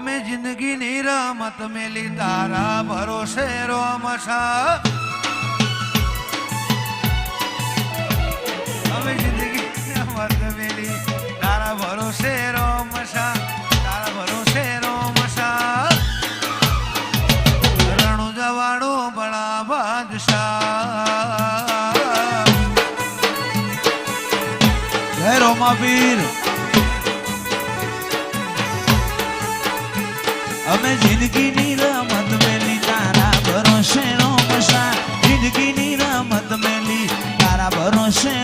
અમે જિંદગીની રમત મેલી, તારા ભરોસે રોમશા. અમે જિંદગી રમત મેલી, તારા ભરોસે રોમશા. તારા ભરોસે રોમશા. રણું જવાણું બળા બાદશાહ. રોમા વીર અમે જિંદગીની રમત મેલી તારા ભરોસે નો મસા જિંદગીની રમત મેલી તારા ભરોસે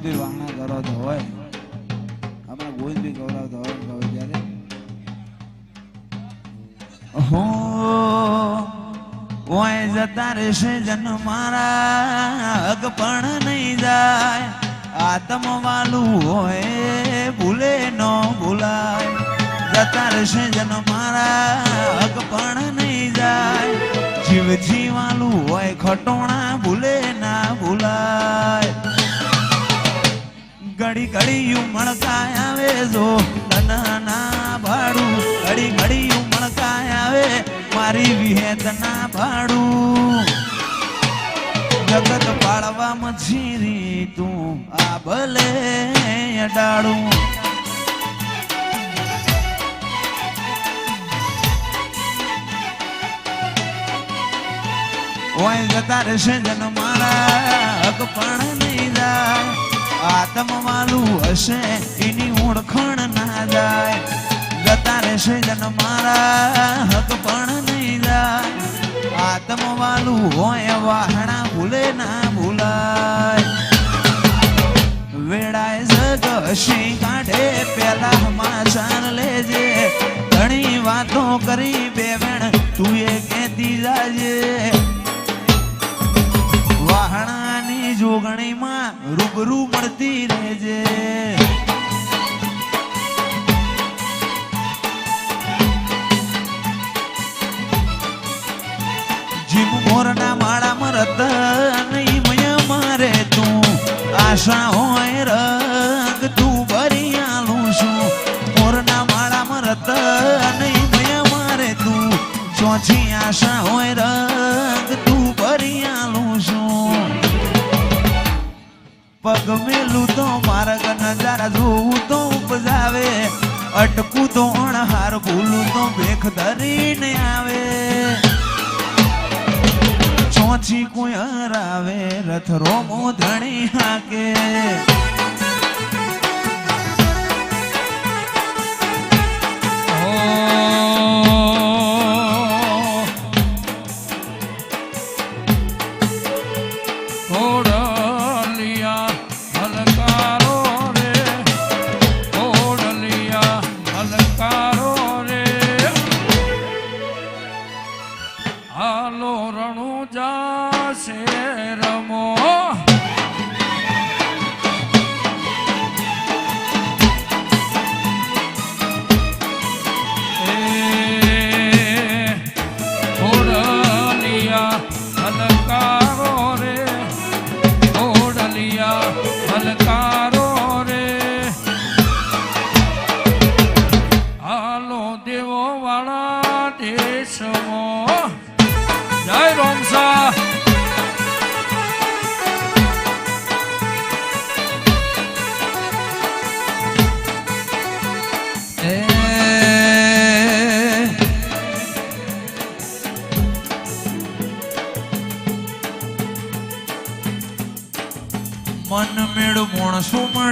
ગોવિંદભાઈ વાહણા ગૌરવતા હોય. આપણા ગોવિંદભાઈ ગૌરવતા હોય ત્યારે. હો જતા રહેશે જન મારા અગ પણ નહીં જાય. આત્મ વાલું હોય, ભૂલે ન ભૂલાય. જતા રહેશે જન મારા અગ પણ નહીં જાય. જીવ જીવાલું હોય, ખટોણા ભૂલે ના ભૂલાય. ઘડી ઘડી ઉમળકાય આવે જો. ના ભાડું ઘડી ઘડી ઉમળકાય આવે. મારી વિહેત ના ભાડું. જગત પાળવા મછીરી તું આ ભલે અડાડું. ઓય જતા રહેશે જન મારા હક પણ નહીં જાય. આત્મ વાલું હશે, એની ઓળખણ ના જાય. જતા રહેશે જન મારા હક પણ નહીં જાય આત્મ વાલું હોય વાહણા ભૂલે ના ભૂલાય. વેળાએ જગ હસી કાઢે પેલા સમાચાર લેજે. ઘણી વાતો કરી બે વેણ તું એ કહેતી જાજે. જોગણીમાં રૂબરૂ મળતી રહેજે. જીમ મોરના માળામાં રતન મય મારે તું. આશા હોય રંગ તું ભરિયાલું છું. મોરના માળામાં રતન મય મારે તું. ચોથી આશા હોય માર્ગ નજારા જોવું તો ઉપજાવે. અટકું તો અણહાર, ભૂલું તો ભેખ ધરીને આવે. ચોથી કોઈ હરાવે રથ રોમો ધણી હાકે. જાશે રમો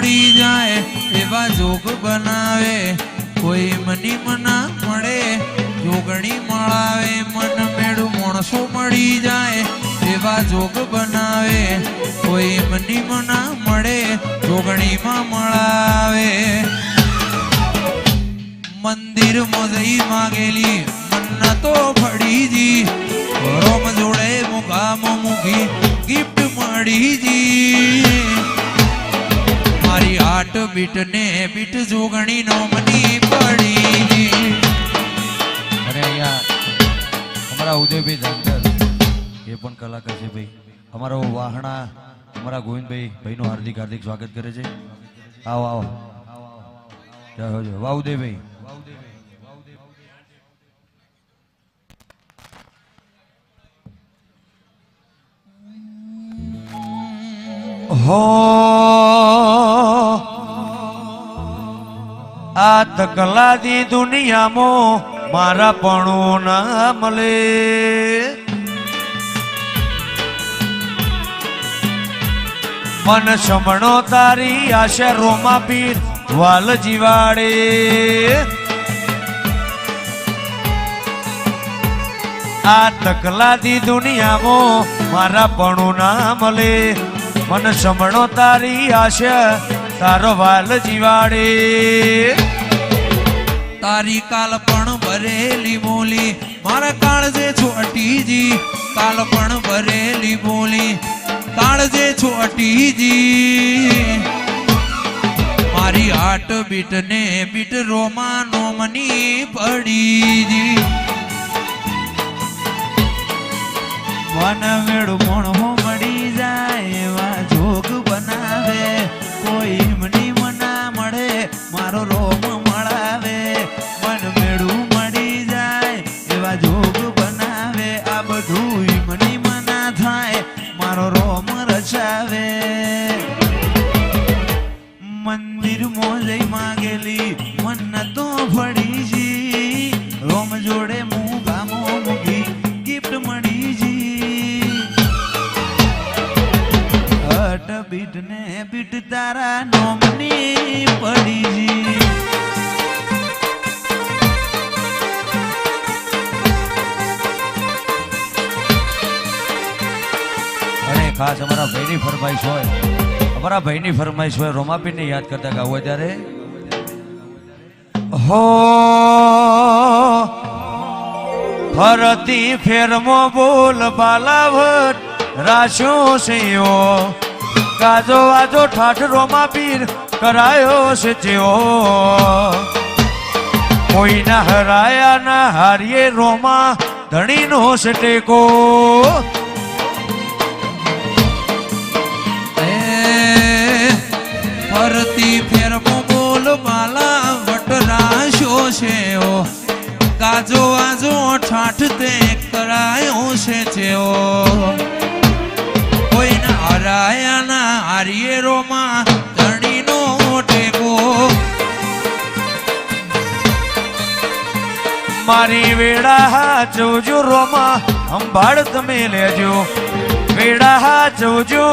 માણસો જાય એવા જોગ બનાવે. કોઈ મની મના મળે જોગણી મળાવે, મન મેળું માણસો મળી જાય એવા જોગ બનાવે. કોઈ મની મના મળે જોગણીમાં મળાવે. મંદિર મોદઈ માગેલી મન્નતો ફળીજી. રોમ જોડે મુકામ મૂકી ગિફ્ટ મળીજી. મારી આટ બીટ ને બીટ જોગણી નો મની પડી. અને અહીંયા અમારા ઉદયભાઈ ધાંધર એ પણ કલાકાર છે ભાઈ. અમારો વાહણા અમારા ગોવિંદભાઈ ભાઈનું હાર્દિક હાર્દિક સ્વાગત કરે છે. આવો આવો. વાહ ઉદયભાઈ. હો આ તકલાદી દુનિયામાં મારા પણ ના મળે મન સમણો તારી આશા રોમા પીર વાલ જીવાડે. આ તકલાદી દુનિયામાં મારા પણ ના મળે મન સમણો તારી આશા તારો વાલ જીવાડે. તારી કાલ પણ ભરેલી બોલી. મારા કાળજે છોટીજી કાલ પણ ભરેલી બોલી. કાળજે છોટીજી મારી હાટ બીટ ને બીટ રોમાનો મની પડીજી. હટ બીટ તારા નોમની પડીજી. અને ખાસ અમારા ભાઈની ફરમાઈશ હોય. અમારા ભાઈની ફરમાઈશ હોય. રોમાપીરને યાદ કરતા ગાવ હોય ત્યારે. હો, ફરતી ફેરમો બોલ બાલાવટ રાશો સેઓ ગાજો વાજો માં પીર કરાયો છે જેઓ કોઈના હરાયા ના હારીએ રોમા ધણીનો છે ટેકો. ફરતી ફેરમો બોલ માલા વટરાશો છે ઓ ગાજો આજો ઠાઠ તે કરાયો છે જેઓ હરાયાના હારિયેરોમાં ધણીનો ટેકો. મારી વેડા હા જોજો રોમાં સંભાળ તમે લેજો. વેડા હા જોજો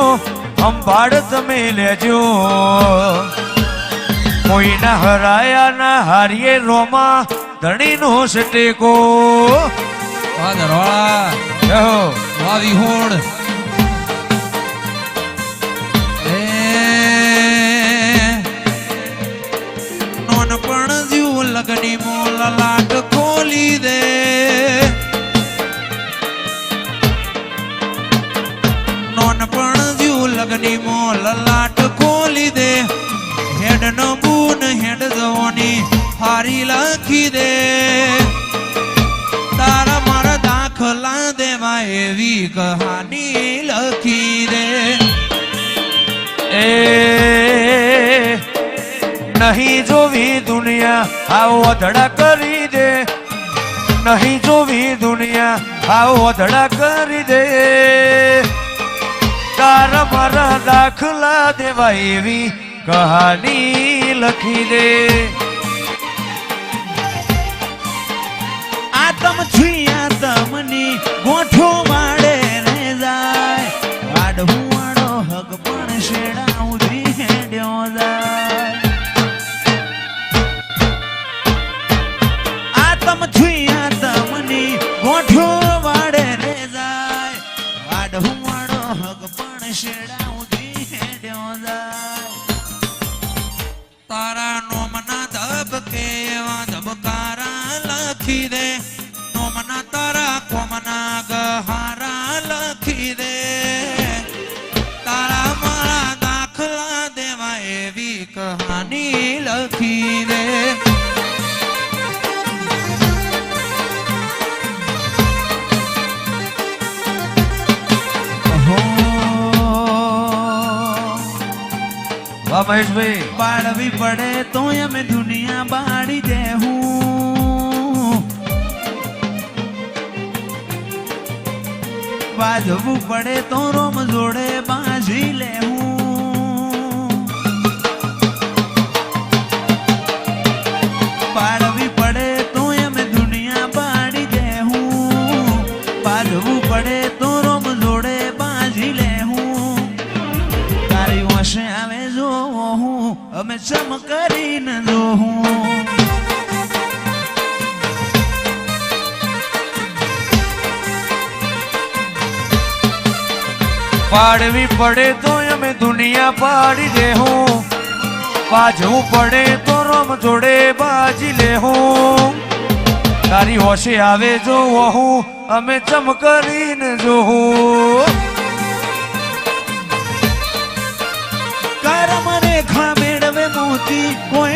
સંભાળ તમે લેજો. કોઈના હરાયા ના હારીએ રોમાં ધણીનો સટેકો ટેકો વાદળવાળા જય વાવી હોડ નોનપણ જીવ લગની મોલ ખોલી દે. નોનપણ જીવ લગની મોલ ખોલી દે. હેડ નો બૂન હેડ જવાની હારી લખી દે. તારા મારા દાખલા દેવા એવી કહાની લખી દે. એ નહીં જોવી દુનિયા, આવો અધડા કરી દે. નહીં જોવી દુનિયા, આવો અધડા કરી દે. તારા મારા દાખલા દેવા એવી કહાની લખી દે. આતમ છુયા આતમની ગોઠો માડે મહેશભાઈ. બાળવી પડે તો અમે દુનિયા બાળી દેહું. બાજવું પડે તો રોમ જોડે બાજી લેવું અમે ચમ કરીને જો હું પાડવી પડે તો અમે દુનિયા પાડી દેહું બાજવું પડે તો રોમ જોડે બાજી લેહું. તારી હોશે આવે જો હું અમે ચમ કરીને જોહું. મેળવે મોતી